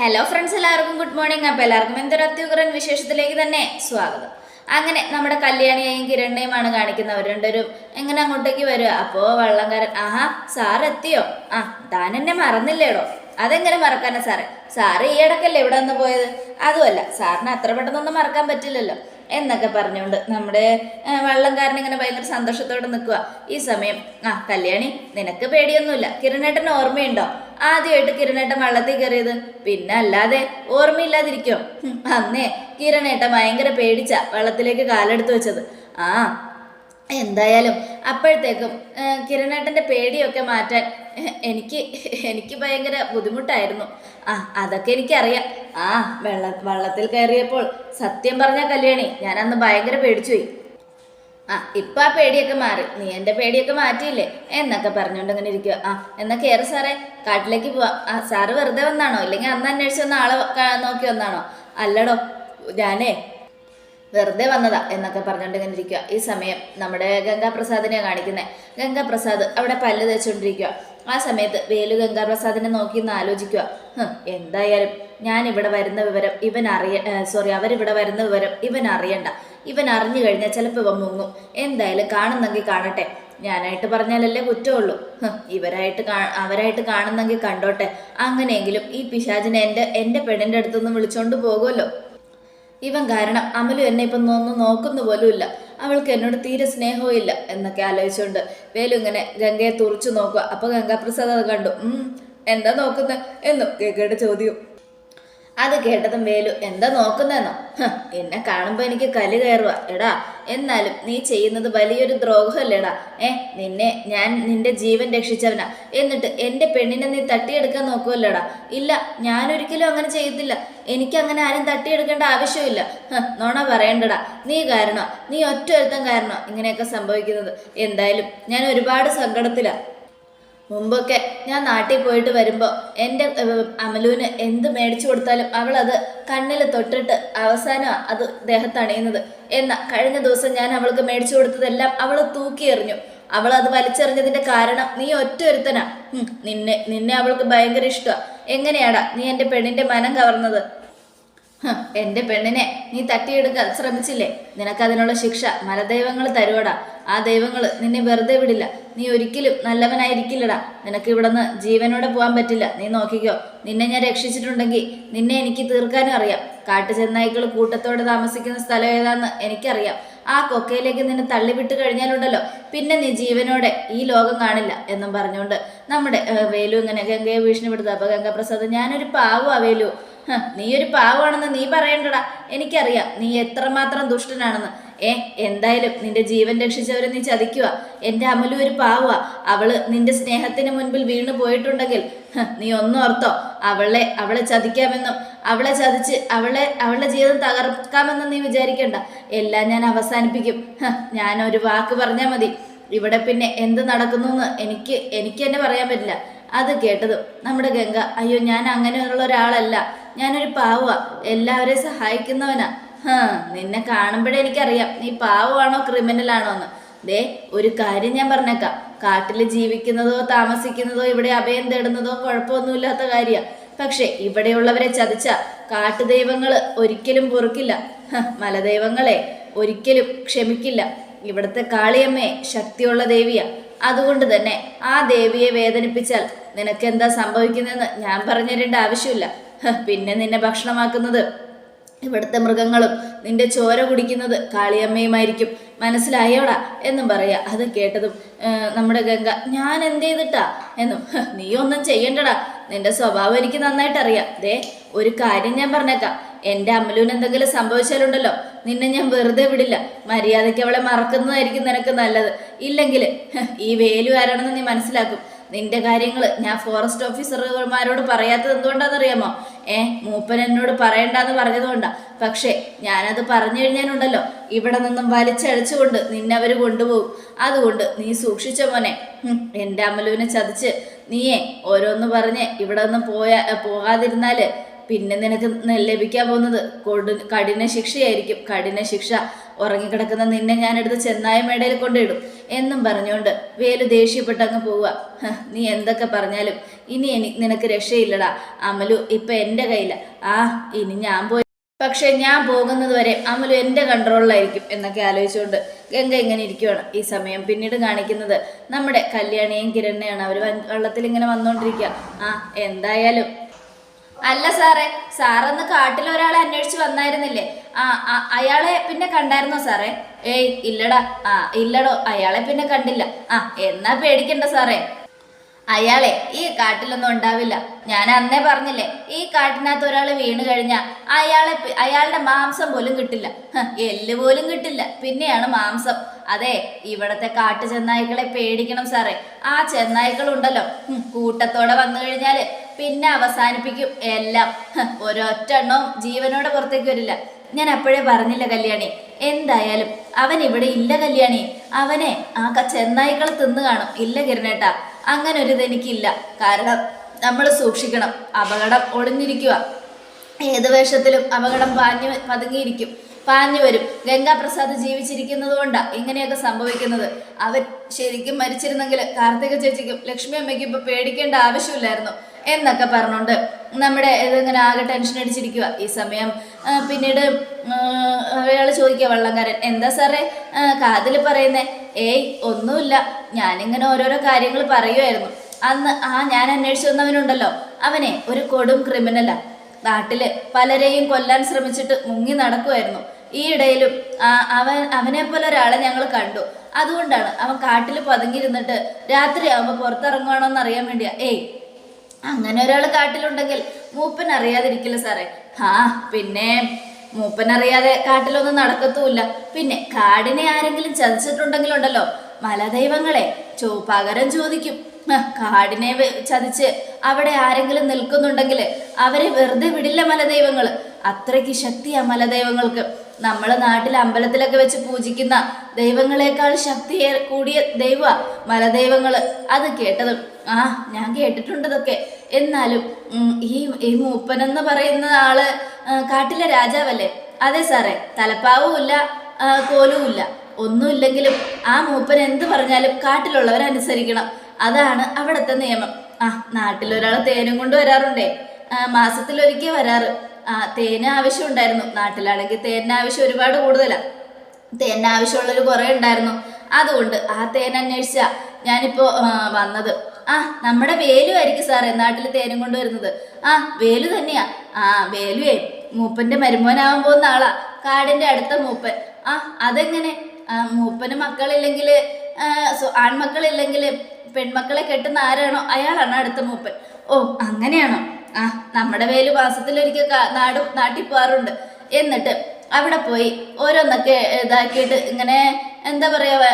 Hello friends എല്ലാവർക്കും good morning അപ്പോൾ എല്ലാവർക്കും എന്തൊരു അത്യുഗ്രൻ വിശേഷത്തിലേക്ക് തന്നെ സ്വാഗതം. അങ്ങനെ നമ്മുടെ കല്യാണിയെയും കിരണിനെയുമാണ് കാണിക്കുന്നത്. അവർ രണ്ടുപേരും എങ്ങനെ അങ്ങോട്ടേക്ക് വരിക? അപ്പോൾ വള്ളംകാരൻ ആഹാ സാർ എത്തിയോ? ആ താൻ എന്നെ മറന്നില്ലേടോ? അതെങ്ങനെ മറക്കാനാ സാറേ സാറ് ഈ ഇടക്കല്ലേ ഇവിടെ നിന്ന് പോയത്? അതുമല്ല സാറിന് അത്ര പെട്ടെന്നൊന്നും മറക്കാൻ പറ്റില്ലല്ലോ. എന്നൊക്കെ പറഞ്ഞുകൊണ്ട് നമ്മുടെ വള്ളംകാരൻ ഇങ്ങനെ ഭയങ്കര സന്തോഷത്തോടെ നിൽക്കുക ഈ സമയം ആ കല്യാണി നിനക്ക് പേടിയൊന്നുമില്ല. കിരണേട്ടൻ ഓർമ്മയുണ്ടോ? ആദ്യമായിട്ട് കിരണേട്ടൻ വള്ളത്തിൽ കയറിയത്. പിന്നെ അല്ലാതെ ഓർമ്മയില്ലാതിരിക്കോ? അന്നേ കിരണേട്ടൻ ഭയങ്കര പേടിച്ച വള്ളത്തിലേക്ക് കാലെടുത്ത് വെച്ചത്. ആ എന്തായാലും അപ്പോഴത്തേക്കും കിരണേട്ടന്റെ പേടിയൊക്കെ മാറ്റാൻ എനിക്ക് എനിക്ക് ഭയങ്കര ബുദ്ധിമുട്ടായിരുന്നു. ആ അതൊക്കെ എനിക്കറിയാം. ആ വെള്ള വള്ളത്തിൽ കയറിയപ്പോൾ സത്യം പറഞ്ഞ കല്യാണി ഞാൻ അന്ന് ഭയങ്കര പേടിച്ചുപോയി ആ ഇപ്പം ആ പേടിയൊക്കെ മാറി. നീ എന്റെ പേടിയൊക്കെ മാറ്റിയില്ലേ? എന്നൊക്കെ പറഞ്ഞുകൊണ്ട് ഇങ്ങനെ ഇരിക്കുക ആ എന്നാൽ കയറി സാറേ കാട്ടിലേക്ക് പോവാം. ആ സാറ് വെറുതെ വന്നാണോ? ഇല്ലെങ്കിൽ അന്ന് അന്വേഷിച്ച് വന്ന ആളെ നോക്കി വന്നാണോ? അല്ലടോ ഞാനേ വെറുതെ വന്നതാ എന്നൊക്കെ പറഞ്ഞുകൊണ്ട് ഇങ്ങനെ ഇരിക്കുക ഈ സമയം നമ്മുടെ ഗംഗാപ്രസാദിനെ കാണിക്കുന്നത് ഗംഗാപ്രസാദ് അവിടെ പല്ല് തേച്ചുകൊണ്ടിരിക്കുക ആ സമയത്ത് വേലു ഗംഗാപ്രസാദിനെ നോക്കി ഒന്ന് ആലോചിക്കുക "ഹും, എന്തായാലും ഞാൻ ഇവിടെ വരുന്ന വിവരം ഇവൻ അറിയ സോറി അവരിവിടെ വരുന്ന വിവരം ഇവൻ അറിയണ്ട ഇവൻ അറിഞ്ഞു കഴിഞ്ഞാൽ ചിലപ്പോൾ ഇവൻ മുങ്ങും. എന്തായാലും കാണുന്നെങ്കിൽ കാണട്ടെ. ഞാനായിട്ട് പറഞ്ഞാലല്ലേ കുറ്റമുള്ളൂ ഇവരായിട്ട് കാ അവരായിട്ട് കാണുന്നെങ്കിൽ കണ്ടോട്ടെ. അങ്ങനെയെങ്കിലും ഈ പിശാചിനെ എന്റെ എന്റെ പെണ്ണിന്റെ അടുത്തുനിന്ന് വിളിച്ചോണ്ട് പോകുമല്ലോ ഇവൻ കാരണം അമലു എന്നെ ഇപ്പം ഒന്നും നോക്കുന്നു പോലുമില്ല. അവൾക്ക് എന്നോട് തീരെ സ്നേഹവും ഇല്ല എന്നൊക്കെ ആലോചിച്ചുകൊണ്ട് വേലു ഇങ്ങനെ ഗംഗയെ തുറച്ചു നോക്കുക. അപ്പോൾ ഗംഗാപ്രസാദ് അത് കണ്ടു. "ഉം, എന്താ നോക്കുന്നത് എന്നും ഗംഗയുടെ ചോദ്യം. അത് കേട്ടതും വേലു എന്താ നോക്കുന്നെന്നോ? എന്നെ കാണുമ്പോൾ എനിക്ക് കൽ കയറുക എടാ എന്നാലും നീ ചെയ്യുന്നത് വലിയൊരു ദ്രോഹമല്ലേടാ. ഏ നിന്നെ ഞാൻ നിന്റെ ജീവൻ രക്ഷിച്ചവനാ. എന്നിട്ട് എന്റെ പെണ്ണിനെ നീ തട്ടിയെടുക്കാൻ നോക്കുവല്ലേടാ? ഇല്ല ഞാനൊരിക്കലും അങ്ങനെ ചെയ്യത്തില്ല എനിക്ക് അങ്ങനെ ആരും തട്ടിയെടുക്കേണ്ട ആവശ്യമില്ല നോണ പറയണ്ടടാ. നീ കാരണം? നീ ഒറ്റ ഒരുത്തം കാരണം ഇങ്ങനെയൊക്കെ സംഭവിക്കുന്നത്? എന്തായാലും ഞാൻ ഒരുപാട് സങ്കടത്തിലാണ് മുമ്പൊക്കെ ഞാൻ നാട്ടിൽ പോയിട്ട് വരുമ്പോൾ എന്റെ അമലുവിന് എന്ത് മേടിച്ചു കൊടുത്താലും അവളത് കണ്ണിൽ തൊട്ടിട്ട് അവസാനം അത് ദേഹത്തണയുന്നത് എന്നാൽ കഴിഞ്ഞ ദിവസം ഞാൻ അവൾക്ക് മേടിച്ചു കൊടുത്തതെല്ലാം അവൾ തൂക്കി എറിഞ്ഞു. അവൾ അത് വലിച്ചെറിഞ്ഞതിന്റെ കാരണം നീ ഒറ്റ ഒരുത്തനാ നിന്നെ നിന്നെ അവൾക്ക് ഭയങ്കര ഇഷ്ടമാണ് എങ്ങനെയാടാ നീ എന്റെ പെണ്ണിന്റെ മനം കവർന്നത്? എന്റെ പെണ്ണിനെ നീ തട്ടിയെടുക്കാൻ ശ്രമിച്ചില്ലേ? നിനക്കതിനുള്ള ശിക്ഷ മലദൈവങ്ങൾ തരുവടാ. ആ ദൈവങ്ങൾ നിന്നെ വെറുതെ വിടില്ല. നീ ഒരിക്കലും നല്ലവനായിരിക്കില്ലടാ. നിനക്ക് ഇവിടുന്ന് ജീവനോടെ പോകാൻ പറ്റില്ല. നീ നോക്കിക്കോ. നിന്നെ ഞാൻ രക്ഷിച്ചിട്ടുണ്ടെങ്കിൽ നിന്നെ എനിക്ക് തീർക്കാനും അറിയാം. കാട്ടു ചെന്നായ്ക്കൾ കൂട്ടത്തോടെ താമസിക്കുന്ന സ്ഥലം ഏതാന്ന് എനിക്കറിയാം. ആ കൊക്കയിലേക്ക് നിന്നെ തള്ളിവിട്ട് കഴിഞ്ഞാലുണ്ടല്ലോ. പിന്നെ നീ ജീവനോടെ ഈ ലോകം കാണില്ല എന്നും പറഞ്ഞുകൊണ്ട് നമ്മുടെ വേലു ഇങ്ങനെ ഗംഗയെ ഭീഷണിപ്പെടുത്തുക അപ്പൊ ഗംഗാപ്രസാദ് ഞാനൊരു പാവമാ വേലു. നീ ഒരു പാവമാണെന്ന് നീ പറയണ്ടടാ. എനിക്കറിയാം നീ എത്രമാത്രം ദുഷ്ടനാണെന്ന്. ഏ എന്തായാലും നിന്റെ ജീവൻ രക്ഷിച്ചവരെ നീ ചതിക്കുക. എന്റെ അമലു ഒരു പാവ അവൾ നിന്റെ സ്നേഹത്തിന് മുൻപിൽ വീണു പോയിട്ടുണ്ടെങ്കിൽ നീ ഒന്നോർത്തോ അവളെ അവളെ ചതിക്കാമെന്നും അവളെ ചതിച്ച് അവളെ അവളുടെ ജീവിതം തകർക്കാമെന്നും നീ വിചാരിക്കണ്ട. എല്ലാം ഞാൻ അവസാനിപ്പിക്കും. ഞാൻ ഒരു വാക്ക് പറഞ്ഞാൽ മതി. ഇവിടെ പിന്നെ എന്ത് നടക്കുന്നു എന്ന് എനിക്ക് എനിക്ക് തന്നെ പറയാൻ പറ്റില്ല. അത് കേട്ടതും നമ്മുടെ ഗംഗ അയ്യോ ഞാൻ അങ്ങനെയുള്ള ഒരാളല്ല. ഞാനൊരു പാവ എല്ലാവരെയും സഹായിക്കുന്നവനാ. നിന്നെ കാണുമ്പോഴേ എനിക്കറിയാം. നീ പാവമാണോ ക്രിമിനൽ ആണോ എന്ന്. ദേ ഒരു കാര്യം ഞാൻ പറഞ്ഞേക്കാം. കാട്ടിൽ ജീവിക്കുന്നതോ താമസിക്കുന്നതോ ഇവിടെ അഭയം തേടുന്നതോ കുഴപ്പമൊന്നുമില്ലാത്ത കാര്യമാണ് പക്ഷെ ഇവിടെയുള്ളവരെ ചതിച്ച കാട്ടുദൈവങ്ങൾ ഒരിക്കലും പൊറുക്കില്ല. മലദൈവങ്ങളെ ഒരിക്കലും ക്ഷമിക്കില്ല. ഇവിടുത്തെ കാളിയമ്മയെ ശക്തിയുള്ള ദേവിയാ. അതുകൊണ്ട് തന്നെ ആ ദേവിയെ വേദനിപ്പിച്ചാൽ നിനക്ക് എന്താ സംഭവിക്കുന്നതെന്ന് ഞാൻ പറഞ്ഞു തരേണ്ട ആവശ്യമില്ല പിന്നെ നിന്നെ ഭക്ഷണമാക്കുന്നത് ഇവിടുത്തെ മൃഗങ്ങളും നിന്റെ ചോര കുടിക്കുന്നത് കാളിയമ്മയുമായിരിക്കും. മനസ്സിലായോടാ എന്നും പറയാ. അത് കേട്ടതും നമ്മുടെ ഗംഗ ഞാൻ എന്ത് ചെയ്തിട്ടാ? എന്നും നീ ഒന്നും ചെയ്യണ്ടടാ. നിന്റെ സ്വഭാവം എനിക്ക് നന്നായിട്ട് അറിയാം ദേ ഒരു കാര്യം ഞാൻ പറഞ്ഞേക്കാം. എന്റെ അമ്മലൂന് എന്തെങ്കിലും സംഭവിച്ചാലുണ്ടല്ലോ നിന്നെ ഞാൻ വെറുതെ വിടില്ല. മര്യാദയ്ക്ക് അവളെ മറക്കുന്നതായിരിക്കും നിനക്ക് നല്ലത്. ഇല്ലെങ്കിൽ ഈ വേലു ആരാണെന്ന് നീ മനസ്സിലാക്കും. നിന്റെ കാര്യങ്ങൾ ഞാൻ ഫോറസ്റ്റ് ഓഫീസർമാരോട് പറയാത്തത് എന്തുകൊണ്ടാണെന്നറിയാമോ? ഏ മൂപ്പൻ എന്നോട് പറയണ്ടെന്ന് പറഞ്ഞതുകൊണ്ടാ. പക്ഷേ ഞാനത് പറഞ്ഞു കഴിഞ്ഞാലുണ്ടല്ലോ ഇവിടെ നിന്നും വലിച്ചഴിച്ചുകൊണ്ട് നിന്നവർ കൊണ്ടുപോകും. അതുകൊണ്ട് നീ സൂക്ഷിച്ച മോനെ. എന്റെ അമലുവിനെ ചതിച്ച് നീയേ ഓരോന്ന് പറഞ്ഞ് ഇവിടെ നിന്ന് പോയാ പോകാതിരുന്നാൽ പിന്നെ നിനക്ക് ലഭിക്കാൻ പോകുന്നത് കൊടു കഠിന ശിക്ഷയായിരിക്കും. കഠിന ശിക്ഷ. ഉറങ്ങിക്കിടക്കുന്ന നിന്നെ ഞാനെടുത്ത് ചെന്നായ മേടയിൽ കൊണ്ടിടും എന്നും പറഞ്ഞുകൊണ്ട് വേലു ദേഷ്യപ്പെട്ട് അങ്ങ് പോവുക. നീ എന്തൊക്കെ പറഞ്ഞാലും ഇനി എനി നിനക്ക് രക്ഷയില്ലടാ. അമലു ഇപ്പൊ എന്റെ കയ്യില. ആ ഇനി ഞാൻ പോയി. പക്ഷെ ഞാൻ പോകുന്നത് വരെ അമലു എന്റെ കൺട്രോളിലായിരിക്കും എന്നൊക്കെ ആലോചിച്ചുകൊണ്ട് ഗംഗ ഇങ്ങനെ ഇരിക്കുവാണ്. ഈ സമയം പിന്നീട് കാണിക്കുന്നത് നമ്മുടെ കല്യാണിയും കിരണ്ണയാണ്. അവർ വെള്ളത്തിൽ ഇങ്ങനെ വന്നുകൊണ്ടിരിക്കുക ആ എന്തായാലും അല്ല സാറേ സാറന്ന് കാട്ടിൽ ഒരാളെ അന്വേഷിച്ച് വന്നായിരുന്നില്ലേ? ആ അയാളെ പിന്നെ കണ്ടായിരുന്നോ സാറേ? ഏയ് ഇല്ലടാ. ആ ഇല്ലടോ അയാളെ പിന്നെ കണ്ടില്ല. ആ എന്നാ പേടിക്കണ്ട സാറേ. അയാളെ ഈ കാട്ടിലൊന്നും ഉണ്ടാവില്ല. ഞാൻ അന്നേ പറഞ്ഞില്ലേ ഈ കാട്ടിനകത്ത് ഒരാൾ വീണ് കഴിഞ്ഞാൽ അയാളെ അയാളുടെ മാംസം പോലും കിട്ടില്ല. എല്ല് പോലും കിട്ടില്ല. പിന്നെയാണ് മാംസം. അതെ ഇവിടത്തെ കാട്ടു ചെന്നായ്ക്കളെ പേടിക്കണം സാറേ. ആ ചെന്നായ്ക്കളുണ്ടല്ലോ. കൂട്ടത്തോടെ വന്നു കഴിഞ്ഞാൽ പിന്നെ അവസാനിപ്പിക്കും എല്ലാം. ഒരൊറ്റ എണ്ണവും ജീവനോടെ പുറത്തേക്ക് വരില്ല. ഞാൻ അപ്പോഴേ പറഞ്ഞില്ല കല്യാണി. എന്തായാലും അവൻ ഇവിടെ ഇല്ല കല്യാണി. അവനെ ആ ചെന്നായിക്കൾ തിന്നു കാണും. ഇല്ല കിരണേട്ടാ അങ്ങനെ ഒരു ഇതെനിക്കില്ല കാരണം നമ്മൾ സൂക്ഷിക്കണം. അപകടം ഒളിഞ്ഞിരിക്കുക ഏത് വേഷത്തിലും അപകടം പാഞ്ഞു പതുങ്ങിയിരിക്കും. പാഞ്ഞു വരും. ഗംഗാപ്രസാദ് ജീവിച്ചിരിക്കുന്നത് കൊണ്ടാണ് ഇങ്ങനെയൊക്കെ സംഭവിക്കുന്നത്. അവൻ ശരിക്കും മരിച്ചിരുന്നെങ്കിൽ കാർത്തിക ചേച്ചിക്കും ലക്ഷ്മി അമ്മയ്ക്കും ഇപ്പൊ പേടിക്കേണ്ട ആവശ്യമില്ലായിരുന്നു. എന്നൊക്കെ പറഞ്ഞുകൊണ്ട് നമ്മുടെ ഇതിങ്ങനെ ആകെ ടെൻഷൻ അടിച്ചിരിക്കുക ഈ സമയം പിന്നീട് അയാൾ ചോദിക്കുക വള്ളംകാരൻ എന്താ സാറേ? കാതിൽ പറയുന്നേ ഏയ് ഒന്നുമില്ല. ഞാനിങ്ങനെ ഓരോരോ കാര്യങ്ങൾ പറയുമായിരുന്നു അന്ന് ആ ഞാൻ അന്വേഷിച്ചു വന്നവനുണ്ടല്ലോ. അവനെ ഒരു കൊടും ക്രിമിനലാ നാട്ടിൽ പലരെയും കൊല്ലാൻ ശ്രമിച്ചിട്ട് മുങ്ങി നടക്കുമായിരുന്നു ഈ ഇടയിലും അവൻ അവനെ പോലെ ഒരാളെ ഞങ്ങൾ കണ്ടു. അതുകൊണ്ടാണ് അവൻ കാട്ടിൽ പതുങ്ങിയിരുന്നിട്ട് രാത്രിയാവുമ്പോൾ പുറത്തിറങ്ങുവാണോ എന്ന് അറിയാൻ വേണ്ടിയാ. ഏയ് അങ്ങനെ ഒരാൾ കാട്ടിലുണ്ടെങ്കിൽ മൂപ്പൻ അറിയാതിരിക്കില്ല സാറേ. ആ പിന്നെ മൂപ്പൻ അറിയാതെ കാട്ടിലൊന്നും നടക്കത്തുമില്ല. പിന്നെ കാടിനെ ആരെങ്കിലും ചതിച്ചിട്ടുണ്ടെങ്കിലുണ്ടല്ലോ. മലദൈവങ്ങളെ ചോ പകരം ചോദിക്കും കാടിനെ ചതിച്ച് അവിടെ ആരെങ്കിലും നിൽക്കുന്നുണ്ടെങ്കിൽ അവരെ വെറുതെ വിടില്ല മലദൈവങ്ങൾ അത്രയ്ക്ക് ശക്തിയാ മലദൈവങ്ങൾക്ക്. നമ്മളെ നാട്ടിൽ അമ്പലത്തിലൊക്കെ വെച്ച് പൂജിക്കുന്ന ദൈവങ്ങളെക്കാൾ ശക്തി കൂടിയ ദൈവ മലദൈവങ്ങൾ അത് കേട്ടതും ആ ഞാൻ കേട്ടിട്ടുണ്ട് ഇതൊക്കെ. എന്നാലും ഈ ഈ മൂപ്പനെന്ന് പറയുന്ന ആൾ കാട്ടിലെ രാജാവല്ലേ? അതെ സാറേ തലപ്പാവുമില്ല കോലുമില്ല ഒന്നുമില്ലെങ്കിലും ആ മൂപ്പൻ എന്ത് പറഞ്ഞാലും കാട്ടിലുള്ളവരനുസരിക്കണം അതാണ് അവിടുത്തെ നിയമം. ആ നാട്ടിലൊരാൾ തേനും കൊണ്ട് വരാറുണ്ടേ? മാസത്തിലൊരിക്കൽ വരാറ്. ആ തേന് ആവശ്യമുണ്ടായിരുന്നു നാട്ടിലാണെങ്കിൽ തേനിന് ആവശ്യം ഒരുപാട് കൂടുതലാണ് തേനിന് ആവശ്യമുള്ളൊരു കുറേ ഉണ്ടായിരുന്നു. അതുകൊണ്ട് ആ തേൻ അന്വേഷിച്ച ഞാനിപ്പോ ആ, വന്നത്. ആ നമ്മുടെ വേലു ആയിരിക്കും സാറേ നാട്ടിൽ തേനും കൊണ്ടുവരുന്നത് ആ വേലു തന്നെയാ. ആ വേലുവേ മൂപ്പന്റെ മരുമോനാവാൻ പോകുന്ന ആളാ. കാടിന്റെ അടുത്ത മൂപ്പൻ. ആ അതെങ്ങനെ? മൂപ്പന് മക്കളില്ലെങ്കിൽ ആൺമക്കളില്ലെങ്കിൽ പെൺമക്കളെ കെട്ടുന്ന ആരാണോ? അയാളാണ് അടുത്ത മൂപ്പൻ. ഓ അങ്ങനെയാണോ? ആ നമ്മുടെ വേലു മാസത്തിലൊരിക്കൽ നാട് നാട്ടിൽ പോകാറുണ്ട് എന്നിട്ട് അവിടെ പോയി ഓരോന്നൊക്കെ ഇതാക്കിയിട്ട് ഇങ്ങനെ എന്താ പറയുക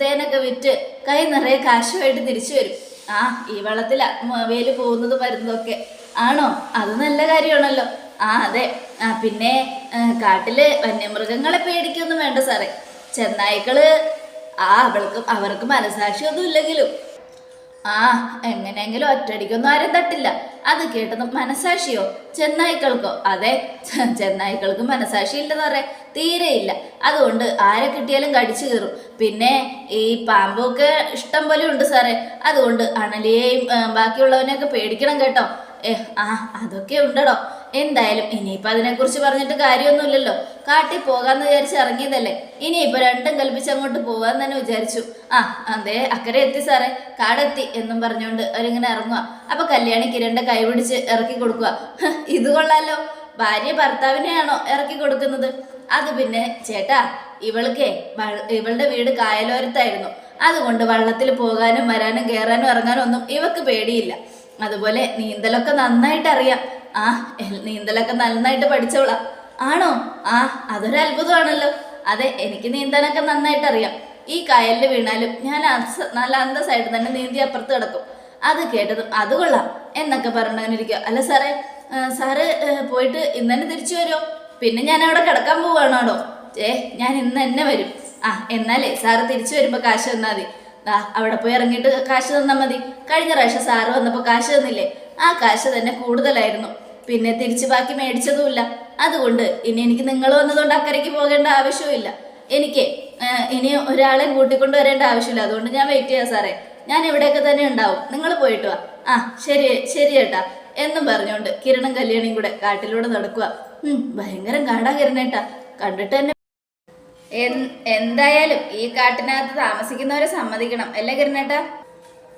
തേനൊക്കെ വിറ്റ് കൈ നിറയെ കാശുമായിട്ട് തിരിച്ചു വരും. ആ ഈ വെള്ളത്തില വേൽ പോകുന്നത് വരുന്നതൊക്കെ ആണോ? അത് നല്ല കാര്യമാണല്ലോ. ആ അതെ. ആ പിന്നെ കാട്ടിൽ വന്യമൃഗങ്ങളെ പേടിക്കൊന്നും വേണ്ട സാറേ. ചെന്നായ്ക്കൾ ആ അവൾക്ക് അവർക്ക് മനസാക്ഷിയൊന്നും ഇല്ലെങ്കിലും ആ എങ്ങനെയെങ്കിലും ഒറ്റടിക്കൊന്നും ആരും തട്ടില്ല. അത് കേട്ടതും മനസാക്ഷിയോ ചെന്നായ്ക്കൾക്കോ? അതെ ചെന്നായ്ക്കൾക്ക് മനസാക്ഷി ഇല്ലെന്ന് പറയാം. തീരെ ഇല്ല അതുകൊണ്ട് ആരെ കിട്ടിയാലും കടിച്ചു കയറും പിന്നെ ഈ പാമ്പൊക്കെ ഇഷ്ടം പോലെ ഉണ്ട് സാറേ. അതുകൊണ്ട് അണലിയെയും ബാക്കിയുള്ളവനെയൊക്കെ പേടിക്കണം കേട്ടോ. ഏ ആ അതൊക്കെ ഉണ്ടടോ. എന്തായാലും ഇനിയിപ്പോൾ അതിനെക്കുറിച്ച് പറഞ്ഞിട്ട് കാര്യമൊന്നുമില്ലല്ലോ. കാട്ടി പോകാന്ന് വിചാരിച്ച് ഇറങ്ങിയതല്ലേ. ഇനിയിപ്പോൾ രണ്ടും കൽപ്പിച്ച് അങ്ങോട്ട് പോവാന്ന് തന്നെ വിചാരിച്ചു. ആ അതെ അക്കരെ എത്തി സാറേ. കാടെത്തി എന്നും പറഞ്ഞുകൊണ്ട് അവരിങ്ങനെ ഇറങ്ങുക അപ്പൊ കല്യാണി കിരണ്ട കൈ പിടിച്ച് ഇറക്കി കൊടുക്കുക ഇത് കൊള്ളാലോ. ഭാര്യ ഭർത്താവിനെയാണോ ഇറക്കി കൊടുക്കുന്നത്? അത് പിന്നെ ചേട്ടാ ഇവൾക്കേ ഇവളുടെ വീട് കായലോരത്തായിരുന്നു. അതുകൊണ്ട് വള്ളത്തിൽ പോകാനും വരാനും കയറാനും ഇറങ്ങാനും ഒന്നും ഇവക്ക് പേടിയില്ല. അതുപോലെ നീന്തലൊക്കെ നന്നായിട്ട് അറിയാം ആ നീന്തലൊക്കെ നന്നായിട്ട് പഠിച്ചോളാം. ആണോ? ആ അതൊരു അത്ഭുതമാണല്ലോ. അതെ എനിക്ക് നീന്താനൊക്കെ നന്നായിട്ട് അറിയാം ഈ കായലിൽ വീണാലും ഞാൻ നല്ല അന്തസ്സായിട്ട് തന്നെ നീന്തി അപ്പുറത്ത് കിടക്കും. അത് കേട്ടതും അത് കൊള്ളാം എന്നൊക്കെ പറഞ്ഞിരിക്കുക അല്ല സാറേ സാറ് പോയിട്ട് ഇന്ന് തന്നെ തിരിച്ചു വരുമോ പിന്നെ ഞാൻ അവിടെ കിടക്കാൻ പോവുകയാണോ ഏ ഞാൻ ഇന്ന് തന്നെ വരും. ആ എന്നാലേ സാറ് തിരിച്ചു വരുമ്പോൾ കാശ് തന്നാൽ മതി. ദാ അവിടെ പോയി ഇറങ്ങിയിട്ട് കാശ് തന്നാൽ മതി. കഴിഞ്ഞ പ്രാവശ്യം സാറ് വന്നപ്പോൾ കാശ് തന്നില്ലേ? ആ കാശ് തന്നെ കൂടുതലായിരുന്നു. പിന്നെ തിരിച്ചു ബാക്കി മേടിച്ചതുമില്ല. അതുകൊണ്ട് ഇനി എനിക്ക് നിങ്ങൾ വന്നതുകൊണ്ട് അക്കരയ്ക്ക് പോകേണ്ട ആവശ്യമില്ല എനിക്ക് ഇനി ഒരാളെ കൂട്ടിക്കൊണ്ട് വരേണ്ട ആവശ്യമില്ല. അതുകൊണ്ട് ഞാൻ വെയിറ്റ് ചെയ്യാം സാറേ. ഞാൻ ഇവിടെയൊക്കെ തന്നെ ഉണ്ടാവും. നിങ്ങൾ പോയിട്ട് വാ. ആ ശരി ശരി ഏട്ടാ. എന്നും പറഞ്ഞുകൊണ്ട് കിരണും കല്യാണിയും കൂടെ കാട്ടിലൂടെ നടക്കുക ഭയങ്കര കാടാ കിരണേട്ടാ. കണ്ടിട്ട് തന്നെ എന്തായാലും ഈ കാട്ടിനകത്ത് താമസിക്കുന്നവരെ സമ്മതിക്കണം. അല്ലേ കിരണേട്ടാ?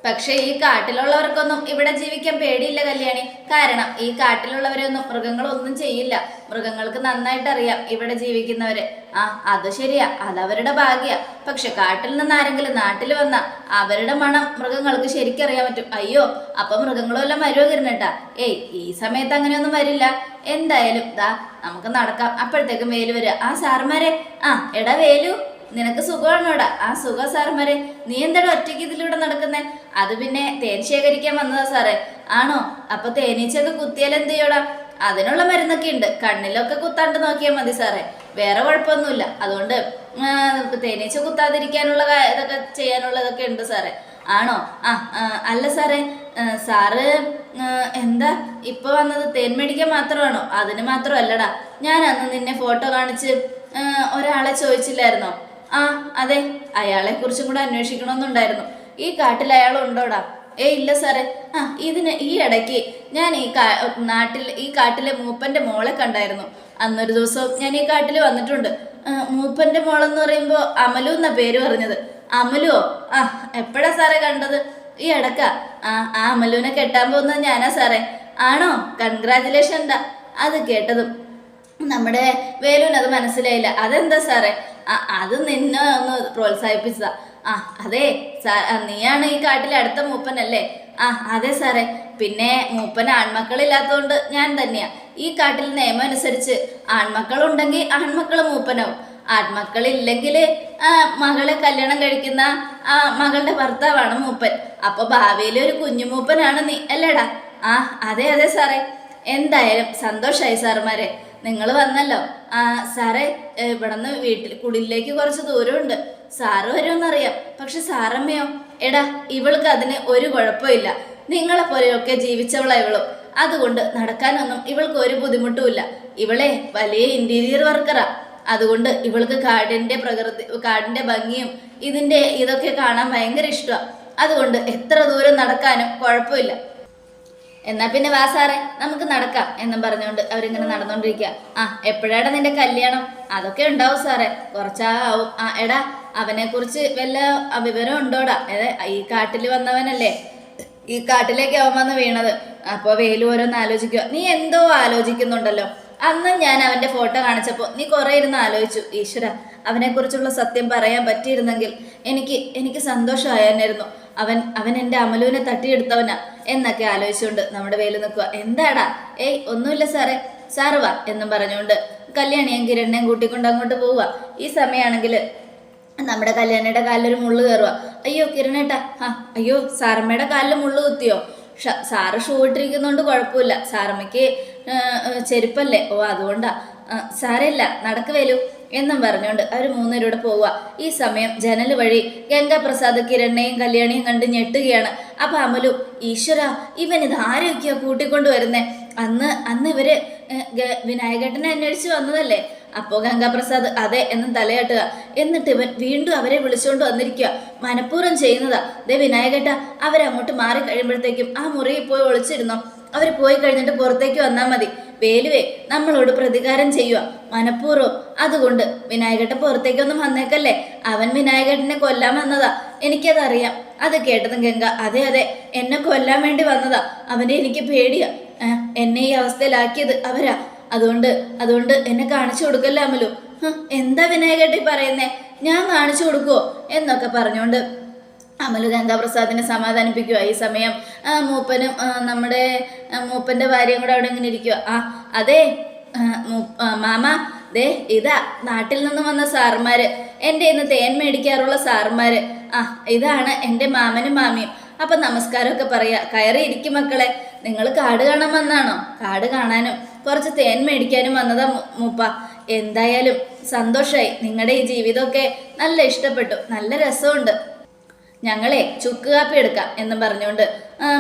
പക്ഷേ ഈ കാട്ടിലുള്ളവർക്കൊന്നും ഇവിടെ ജീവിക്കാൻ പേടിയില്ല കല്യാണി. കാരണം ഈ കാട്ടിലുള്ളവരൊന്നും മൃഗങ്ങളൊന്നും ചെയ്യില്ല. മൃഗങ്ങൾക്ക് നന്നായിട്ട് അറിയാം ഇവിടെ ജീവിക്കുന്നവരെ. ആ അത് ശരിയാ. അതവരുടെ ഭാഗ്യ. പക്ഷെ കാട്ടിൽ നിന്ന് ആരെങ്കിലും നാട്ടിൽ വന്ന അവരുടെ മണം മൃഗങ്ങൾക്ക് ശരിക്കറിയാൻ പറ്റും. അയ്യോ അപ്പൊ മൃഗങ്ങളെല്ലാം വരുമോ കിരണേട്ടാ ഏയ് ഈ സമയത്ത് അങ്ങനെയൊന്നും വരില്ല. എന്തായാലും ദാ നമുക്ക് നടക്കാം. അപ്പോഴത്തേക്കും വേലു വരിക ആ സാർമാരെ. ആ എടാ വേലു നിനക്ക് സുഖമാണോടാ? ആ സുഖ സാർമാരെ. നീ എന്താടാ ഒറ്റയ്ക്ക് ഇതിലൂടെ നടക്കുന്നേ? അത് പിന്നെ തേൻ ശേഖരിക്കാൻ വന്നതാ സാറേ. ആണോ? അപ്പൊ തേനീച്ചയൊക്കെ കുത്തിയാൽ എന്ത് ചെയ്യോടാ? അതിനുള്ള മരുന്നൊക്കെ ഉണ്ട്. കണ്ണിലൊക്കെ കുത്താണ്ട് നോക്കിയാൽ മതി സാറേ. വേറെ കുഴപ്പമൊന്നുമില്ല. അതുകൊണ്ട് തേനീച്ച കുത്താതിരിക്കാനുള്ള ഇതൊക്കെ ചെയ്യാനുള്ളതൊക്കെ ഉണ്ട് സാറേ. ആണോ? ആ അല്ല സാറേ. സാറ് എന്താ? ഇപ്പൊ വന്നത് തേൻ മേടിക്കാൻ മാത്രമാണോ? അതിന് മാത്രമല്ലടാ. ഞാൻ അന്ന് നിന്നെ ഫോട്ടോ കാണിച്ച് ഒരാളെ ചോദിച്ചില്ലായിരുന്നോ? ആ അതെ. അയാളെ കുറിച്ചും കൂടെ അന്വേഷിക്കണമെന്നുണ്ടായിരുന്നു. ഈ കാട്ടിൽ അയാൾ ഉണ്ടോടാ ഏ ഇല്ല സാറേ. ആ ഇതിന് ഈ ഇടയ്ക്ക് ഞാൻ ഈ നാട്ടിൽ ഈ കാട്ടിലെ മൂപ്പന്റെ മോളെ കണ്ടായിരുന്നു. അന്നൊരു ദിവസം ഞാൻ ഈ കാട്ടിൽ വന്നിട്ടുണ്ട്. മൂപ്പന്റെ മോളെന്ന് പറയുമ്പോൾ അമലു എന്നാ പേര് പറഞ്ഞത്. അമലുവോ? ആ എപ്പോഴാ സാറേ കണ്ടത്? ഈ ഇടക്ക. ആ ആ അമലുവിനെ കെട്ടാൻ പോകുന്നത് ഞാനാ സാറേ. ആണോ? കൺഗ്രാചുലേഷൻ ഉണ്ടാ അത് കേട്ടതും. നമ്മുടെ വേലുവിന് അത് മനസ്സിലായില്ല. അതെന്താ സാറേ? അത് നിന്നെ ഒന്ന് പ്രോത്സാഹിപ്പിച്ചതാ. ആ അതെ നീയാണ് ഈ കാട്ടിലെ അടുത്ത മൂപ്പനല്ലേ? ആ അതെ സാറേ. പിന്നെ മൂപ്പൻ ആൺമക്കളില്ലാത്തതുകൊണ്ട് ഞാൻ തന്നെയാ. ഈ കാട്ടിൽ നിയമം അനുസരിച്ച് ആൺമക്കളുണ്ടെങ്കിൽ ആൺമക്കൾ മൂപ്പനാവും. ആൺമക്കളില്ലെങ്കിൽ മകളെ കല്യാണം കഴിക്കുന്ന ആ മകളുടെ ഭർത്താവാണ് മൂപ്പൻ. അപ്പൊ ഭാവിയിൽ ഒരു കുഞ്ഞു മൂപ്പനാണ് നീ അല്ലേടാ? ആ അതെ അതെ സാറേ. എന്തായാലും സന്തോഷമായി സാറുമാരെ. നിങ്ങൾ വന്നല്ലോ. ആ സാറേ ഇവിടെ ഇവിടുന്ന് വീട്ടിൽ കുടിലേക്ക് കുറച്ച് ദൂരമുണ്ട്. സാറ് വരുമെന്നറിയാം. പക്ഷെ സാറമ്മയോ എടാ ഇവൾക്ക് അതിന് ഒരു കുഴപ്പമില്ല. നിങ്ങളെ പോലെയൊക്കെ ജീവിച്ചവളാ ഇവളും. അതുകൊണ്ട് നടക്കാനൊന്നും ഇവൾക്ക് ഒരു ബുദ്ധിമുട്ടുമില്ല ഇവളെ വലിയ ഇന്റീരിയർ വർക്കറാ അതുകൊണ്ട് ഇവൾക്ക് കാടിന്റെ പ്രകൃതി കാടിന്റെ ഭംഗിയും ഇതിന്റെ ഇതൊക്കെ കാണാൻ ഭയങ്കര ഇഷ്ടമാണ് അതുകൊണ്ട് എത്ര ദൂരം നടക്കാനും കുഴപ്പമില്ല. എന്നാ പിന്നെ വാ സാറേ നമുക്ക് നടക്കാം എന്നും പറഞ്ഞുകൊണ്ട് അവരിങ്ങനെ നടന്നുകൊണ്ടിരിക്കുക ആ എപ്പോഴാണ് നിന്റെ കല്യാണം? അതൊക്കെ ഉണ്ടാവും സാറേ. കുറച്ചാവും. ആ എടാ അവനെ കുറിച്ച് വല്ല വിവരം ഉണ്ടോടാ ഈ കാട്ടിൽ വന്നവനല്ലേ? ഈ കാട്ടിലേക്ക് അവൻ വന്ന് വീണത്. അപ്പൊ വേലു ഓരോന്ന് ആലോചിക്കുക നീ എന്തോ ആലോചിക്കുന്നുണ്ടല്ലോ. അന്ന് ഞാൻ അവന്റെ ഫോട്ടോ കാണിച്ചപ്പോൾ നീ കുറെ ഇരുന്ന് ആലോചിച്ചു. ഈശ്വര അവനെക്കുറിച്ചുള്ള സത്യം പറയാൻ പറ്റിയിരുന്നെങ്കിൽ എനിക്ക് എനിക്ക് സന്തോഷമായിരുന്നു അവൻ അവൻ എന്റെ അമലുവിനെ തട്ടിയെടുത്തവനാ എന്നൊക്കെ ആലോചിച്ചുകൊണ്ട് നമ്മുടെ വേലു നിൽക്കുക എന്താടാ? ഏയ് ഒന്നുമില്ല സാറേ. സാറ് വാ എന്നും പറഞ്ഞുകൊണ്ട് കല്യാണിയും കിരണിനെയും കൂട്ടിക്കൊണ്ട് അങ്ങോട്ട് പോവുക ഈ സമയമാണെങ്കിൽ നമ്മുടെ കല്യാണിയുടെ കാലിലൊരു മുള്ളു കയറുക അയ്യോ കിരണേട്ടാ. ആ അയ്യോ സാറമ്മയുടെ കാലിൽ മുള്ളു കുത്തിയോ? സാറ് ഷൂ ഇട്ടിരിക്കുന്നോണ്ട് കുഴപ്പമില്ല സാറമ്മയ്ക്ക് ചെരുപ്പല്ലേ? ഓ അതുകൊണ്ടാ. സാറില്ല നടക്ക് വരൂ എന്നും പറഞ്ഞുകൊണ്ട് അവർ മൂന്നുപേരൂടെ പോവുക ഈ സമയം ജനൽ വഴി ഗംഗാപ്രസാദ് കിരണ്ണയും കല്യാണിയും കണ്ട് ഞെട്ടുകയാണ്. അപ്പൊ അമലു ഈശ്വര ഇവൻ ഇത് ആരൊക്കെയാ കൂട്ടിക്കൊണ്ടുവരുന്നേ? അന്ന് അന്ന് ഇവർ വിനായകേട്ടനെ അന്വേഷിച്ച് വന്നതല്ലേ? അപ്പോ ഗംഗാപ്രസാദ് അതെ എന്നും തലയാട്ടുക. എന്നിട്ട് ഇവൻ വീണ്ടും അവരെ വിളിച്ചുകൊണ്ട് വന്നിരിക്കുക. മനഃപൂർവം ചെയ്യുന്നതാ. ദേ വിനായകട്ട അവരങ്ങോട്ട് മാറി കഴിയുമ്പോഴത്തേക്കും ആ മുറിയിൽ പോയി ഒളിച്ചിരുന്നോ? അവർ പോയി കഴിഞ്ഞിട്ട് പുറത്തേക്ക് വന്നാൽ മതി. വേലുവേ നമ്മളോട് പ്രതികാരം ചെയ്യുക. മനഃപൂർവം. അതുകൊണ്ട് വിനായകട്ട പുറത്തേക്കൊന്നും വന്നേക്കല്ലേ? അവൻ വിനായകട്ടനെ കൊല്ലാൻ വന്നതാ. എനിക്കതറിയാം. അത് കേട്ടതും ഗംഗ അതെ അതെ എന്നെ കൊല്ലാൻ വേണ്ടി വന്നതാ. അവനെ എനിക്ക് പേടിയാ. എന്നെ ഈ അവസ്ഥയിലാക്കിയത് അവരാ. അതുകൊണ്ട് അതുകൊണ്ട് എന്നെ കാണിച്ചു കൊടുക്കല്ല അമലു? എന്താ വിനായകേട്ടി പറയുന്നേ? ഞാൻ കാണിച്ചു കൊടുക്കുവോ? എന്നൊക്കെ പറഞ്ഞുകൊണ്ട് അമലു ഗംഗാപ്രസാദിനെ സമാധാനിപ്പിക്കുക ഈ സമയം മൂപ്പനും നമ്മുടെ മൂപ്പന്റെ ഭാര്യയും കൂടെ അവിടെ ഇങ്ങനെ ഇരിക്കുക ആ അതെ മാമ ദേ ഇതാ നാട്ടിൽ നിന്ന് വന്ന സാറുമാര് എന്റെ ഇന്ന് തേൻ മേടിക്കാറുള്ള സാറുമാര് ആ ഇതാണ് എന്റെ മാമനും മാമിയും. അപ്പൊ നമസ്കാരമൊക്കെ പറയാ. കയറി ഇരിക്കും മക്കളെ. നിങ്ങൾ കാട് കാണാൻ വന്നാണോ? കാട് കാണാനും. കുറച്ച് തേൻ മേടിക്കാനും വന്നതാ മൂപ്പ. എന്തായാലും സന്തോഷമായി നിങ്ങളുടെ ഈ ജീവിതമൊക്കെ നല്ല ഇഷ്ടപ്പെട്ടു. നല്ല രസമുണ്ട്. ഞങ്ങളെ ചുക്ക് കാപ്പി എടുക്കാം എന്നും പറഞ്ഞുകൊണ്ട്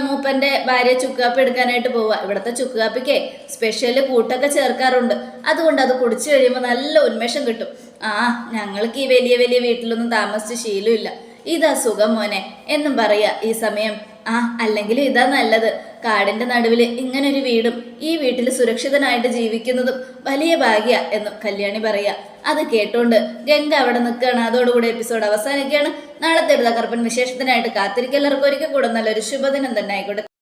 മൂപ്പന്റെ ഭാര്യ ചുക്ക് കാപ്പി എടുക്കാനായിട്ട് പോവുക ഇവിടുത്തെ ചുക്ക് കാപ്പിക്ക് സ്പെഷ്യൽ കൂട്ടൊക്കെ ചേർക്കാറുണ്ട്. അതുകൊണ്ട് അത് കുടിച്ചു കഴിയുമ്പോൾ നല്ല ഉന്മേഷം കിട്ടും. ആ ഞങ്ങൾക്ക് ഈ വലിയ വലിയ വീട്ടിലൊന്നും താമസിച്ച് ശീലമില്ല. ഇതാ സുഖം മോനെ. എന്നും പറയുക ഈ സമയം. ആ അല്ലെങ്കിലും ഇതാ നല്ലത്. കാടിന്റെ നടുവിൽ ഇങ്ങനൊരു വീടും ഈ വീട്ടിൽ സുരക്ഷിതനായിട്ട് ജീവിക്കുന്നതും വലിയ ഭാഗ്യ എന്നും കല്യാണി പറയാ. അത് കേട്ടോണ്ട് ഗംഗ അവിടെ നിൽക്കുകയാണ് അതോടുകൂടി എപ്പിസോഡ് അവസാനിക്കുകയാണ്. നാളത്തെ ഒരു തകർപ്പൻ വിശേഷത്തിനായിട്ട് കാത്തിരിക്കല്ലർക്കും ഒരിക്കൽ കൂടെ നല്ലൊരു ശുഭദിനം തന്നെ ആയിക്കോട്ടെ.